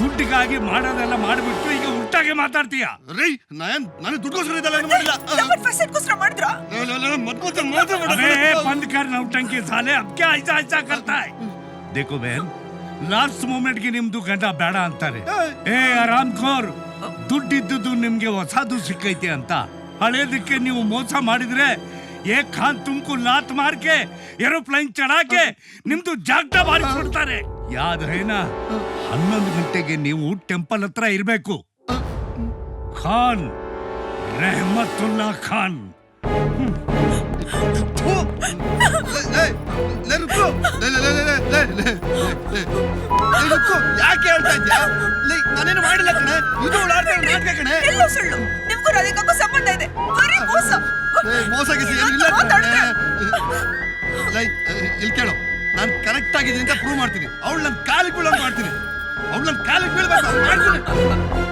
ದುಡ್ಡಿಗಾಗಿ ಮಾಡೋದೆಲ್ಲ ಮಾಡ್ಬಿಟ್ಟು ಈಗ ಉಲ್ಟಾಗೆ ಮಾತಾಡ್ತೀಯ ರೀ ನಾನ್ ನಾನು ದುಡ್ಗೋಸ್ಕರ ಇದೆಲ್ಲ ಏನು ಮಾಡಿಲ್ಲ ನಮ್ಮನ್ ಫಸಟ್ಗೋಸ್ಕರ ಮಾಡಿದ್ರ ಮತ್ ಮತ್ತೆ ಮಾತ್ರ अबे बंद कर नौटंकी साले अब क्या ऐसा ऐसा करता है देखो बहन ಲಾಸ್ಟ್ ಮೂಮೆಂಟ್ ಗೆ ನಿಮ್ದು ಗಂಡ ಬೇಡ ಅಂತಾರೆ ಏ ಆರಾಮ್ ಖೋರ್ ದುಡ್ಡಿದ್ದುದು ನಿಮ್ಗೆ ಹೊಸದು ಸಿಕ್ಕೈತೆ ಅಂತ ಹಳೇದಕ್ಕೆ ನೀವು ಮೋಸ ಮಾಡಿದ್ರೆ ಏ ಖಾನ್ ತುಮಕು ಲಾತ್ ಮಾರ್ಕೆ, ಏರೋಪ್ಲೈನ್ ಚಡಾಕೆ, ನಿಮ್ದು ಜಾಗಟ ಕೊಡ್ತಾರೆ ಹೇನಾ? ಹನ್ನೊಂದು ಗಂಟೆಗೆ ನೀವು ಟೆಂಪಲ್ ಹತ್ರ ಇರಬೇಕು. ಖಾನ್, ರೆಹಮತುಲ್ಲಾ ಖಾನ್. ಯಾಕೆ ಹೇಳ್ತಾ ಇದ್ಯಾ ನಾನೇನು ಮಾಡಿಲ್ಲ ಕಣೆ? ಇದು ಇರೋ ನಾಟಕ ಕಣೆ? ಇಲ್ಲ. ಲೈ ಇಲ್ಲಿ ಕೇಳು. ನಾನು ಕರೆಕ್ಟ್ ಆಗಿದ್ದೀನಿ ಅಂತ ಪ್ರೂವ್ ಮಾಡ್ತೀನಿ. ಅವಳು ನನ್ನ ಕಾಲಿಗೆ ಬೀಳೋಂಗ್ ಮಾಡ್ತೀನಿ. ಅವಳು ನನ್ನ ಕಾಲಿಗೆ ಬೀಳ್ಬೇಕು ಮಾಡ್ತೀನಿ.